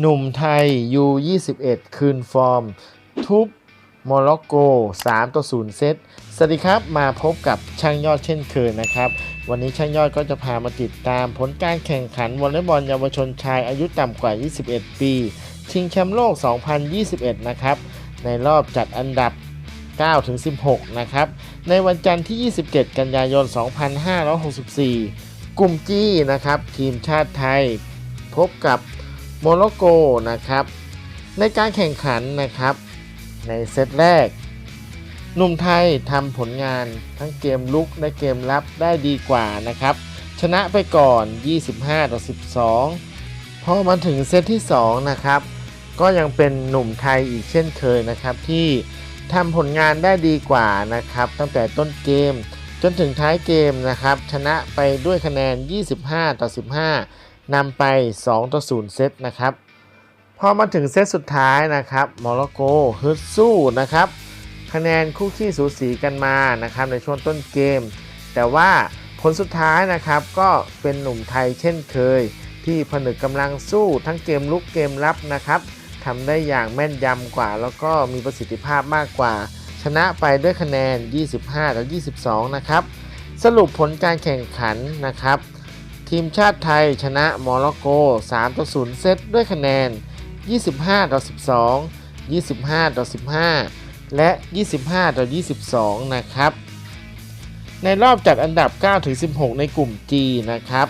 หนุ่มไทย U21 คืนฟอร์ม ทุบโมร็อกโก 3 ต่อ 0 เซต สวัสดีครับ มาพบกับช่างยอดเช่นเคยนะครับ วันนี้ช่างยอดก็จะพามาติดตามผลการแข่งขันวอลเลย์บอลเยาวชนชายอายุต่ำกว่า 21 ปี ชิงแชมป์โลก 2021 นะครับ ในรอบจัดอันดับ9-16 นะครับ ในวันจันทร์ที่ 27 กันยายน 2564 กลุ่มจีนะครับ ทีมชาติไทย พบกับ โมร็อกโกนะครับ ในการแข่งขันนะครับ ในเซตแรก หนุ่มไทยทำผลงานทั้งเกมลุกและเกมรับได้ดีกว่านะครับ ชนะไปก่อน 25 ต่อ 12 พอมาถึงเซตที่ 2 นะครับ ก็ยังเป็นหนุ่มไทยอีกเช่นเคยนะครับที่ทำผลงานได้ดีกว่านะครับ ตั้งแต่ต้นเกมจนถึงท้ายเกมนะครับ ชนะไปด้วยคะแนน 25 ต่อ 15 นำไป2ต่อ0เซตนะครับพอมาถึงเซตสุดท้ายนะครับโมร็อกโกฮึดสู้นะครับ คะแนนคู่ขี้สูสีกันมานะครับในช่วงต้นเกม แต่ว่าผลสุดท้ายนะครับก็เป็นหนุ่มไทยเช่นเคย ที่ผนึกกำลังสู้ทั้งเกมลุกเกมรับนะครับทำได้อย่างแม่นยำกว่า แล้วก็มีประสิทธิภาพมากกว่า ชนะไปด้วยคะแนน 25 ต่อ 22 นะครับ สรุปผลการแข่งขันนะครับ ทีมชาติไทยชนะโมร็อกโก 3 ต่อ 0 เซตด้วยคะแนน 25 ต่อ 12 25 ต่อ 15 และ 25 ต่อ 22 นะครับ ในรอบจัดอันดับ 9 ถึง 16 ในกลุ่ม G นะครับ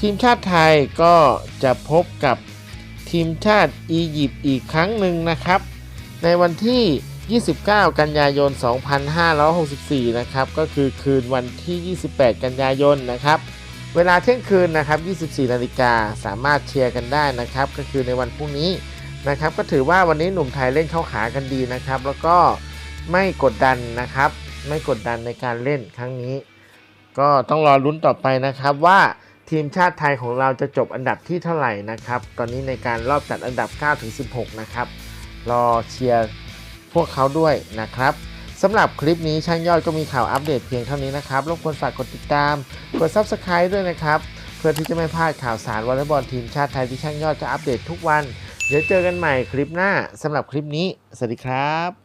ทีมชาติไทยก็จะพบกับทีมชาติอียิปต์อีกครั้งหนึ่งนะครับ ในวันที่ 29 กันยายน 2564 นะครับ ก็คือคืนวันที่ 28 กันยายนนะครับ เวลาเที่ยงคืนนะครับ 24 นาฬิกาสามารถเชียร์กันได้นะครับ ก็คือในวันพรุ่งนี้นะครับ ก็ถือว่าวันนี้หนุ่มไทยเล่นเข้าขากันดีนะครับ แล้วก็ไม่กดดันนะครับ ไม่กดดันในการเล่นครั้งนี้ ก็ต้องรอลุ้นต่อไปนะครับว่าทีมชาติไทยของเราจะจบอันดับที่เท่าไหร่นะครับ ตอนนี้ในการรอบจัดอันดับ9-16 นะครับ รอเชียร์พวกเขาด้วยนะครับ สำหรับคลิปนี้ช่างยอดก็มีข่าวอัปเดตเพียงเท่านี้นะครับ รบกวนฝากกดติดตาม กด Subscribe ด้วยนะครับ เพื่อที่จะไม่พลาดข่าวสารวอลเลย์บอลทีมชาติไทยที่ช่างยอดจะอัปเดตทุกวัน เดี๋ยวเจอกันใหม่คลิปหน้าสำหรับคลิปนี้ สวัสดีครับ